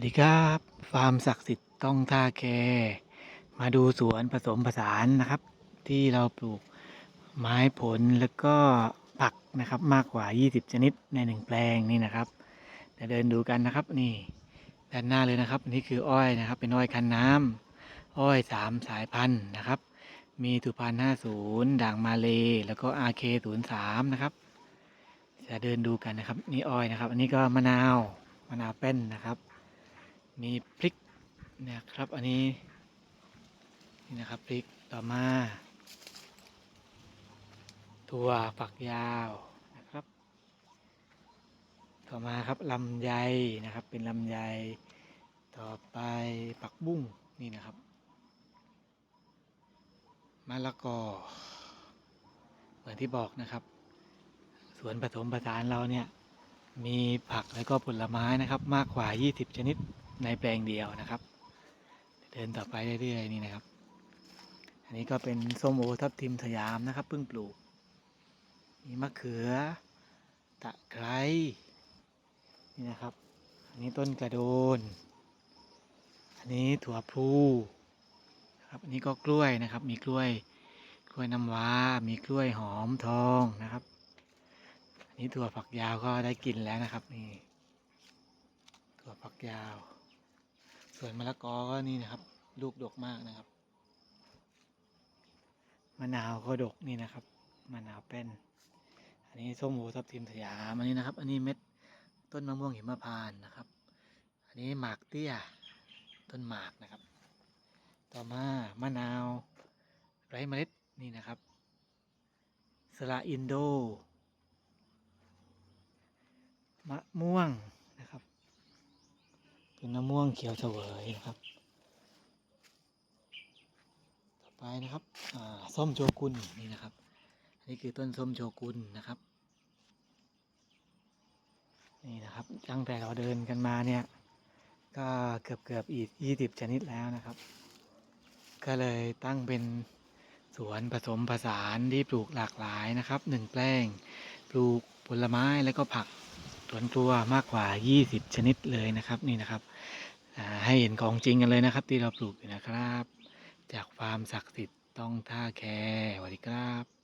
วัสดีครับ ฟาร์มศักดิ์สิทธิ์ต้องท่าแค มาดูสวนผสมผสานนะครับ ที่เราปลูกไม้ผลแล้วก็ผักนะครับมากกว่า 20 ชนิดในหนึ่งแปลงนี่นะครับเดี๋ยวเดินดูกันนะครับนี่ด้านหน้าเลยนะครับนี่คืออ้อยนะครับ เป็นอ้อยคันน้ำอ้อยสามสายพันธุ์นะครับ มีสุพรรณ50ด่างมาเลแล้วก็ RK03 นะครับ จะเดินดูกันนะครับ นี่อ้อยนะครับ อันนี้ก็มะนาวมะนาวเป็นนะครับ มีพริกนะครับ อันนี้นี่นะครับพริกต่อมาถั่วฝักยาวนะครับ ต่อมาครับลำไยนะครับ เป็นลำไยต่อไปผักบุ้งนี่นะครับมะละกอเหมือนที่บอกนะครับ สวนผสมผสานเราเนี่ยมีผักแล้วก็ผลไม้นะครับ มากกว่า 20 ชนิด ในแปลงเดียวนะครับ เดินต่อไปเรื่อยๆนี่นะครับ อันนี้ก็เป็นส้มโอทับทิมสยามนะครับเพิ่งปลูก มีมะเขือ ตะไคร้นี่นะครับ อันนี้ต้นกระโดน อันนี้ถั่วพลูครับอันนี้ก็กล้วยนะครับ มีกล้วย กล้วยน้ำว้า มีกล้วยหอมทองนะครับ อันนี้ถั่วฝักยาวก็ได้กินแล้วนะครับนี่ถั่วฝักยาว ส่วนมะละกอก็นี่นะครับ ลูกดกมากนะครับ มะนาวก็ดกนี่นะครับ มะนาวเป็น อันนี้ส้มโอทับทิมสยามอันนี้นะครับ อันนี้เม็ดต้นมะม่วงหิมพานต์นะครับ อันนี้หมากเตี้ย ต้นหมากนะครับ ต่อมามะนาวไร้เมล็ดนี่นะครับสละอินโด มะม่วง เป็นมะม่วงเขียวเสวยนะครับ ต่อไปนะครับส้มโชกุนนี่นะครับอันนี้คือต้นส้มโชกุนนะครับ นี่นะครับตั้งแต่เราเดินกันมาเนี่ย ก็เกือบเกือบอีกยี่สิบชนิดแล้วนะครับ ก็เลยตั้งเป็นสวนผสมผสานที่ปลูกหลากหลายนะครับหนึ่งแปลง ปลูกผลไม้แล้วก็ผัก สวนครัวมากกว่า 20 ชนิดเลยนะครับนี่นะครับให้เห็นของจริงกันเลยนะครับ ที่เราปลูกอยู่นะครับ จากฟาร์มศักดิ์สิทธิ์ต้องท่าแคสวัสดีครับ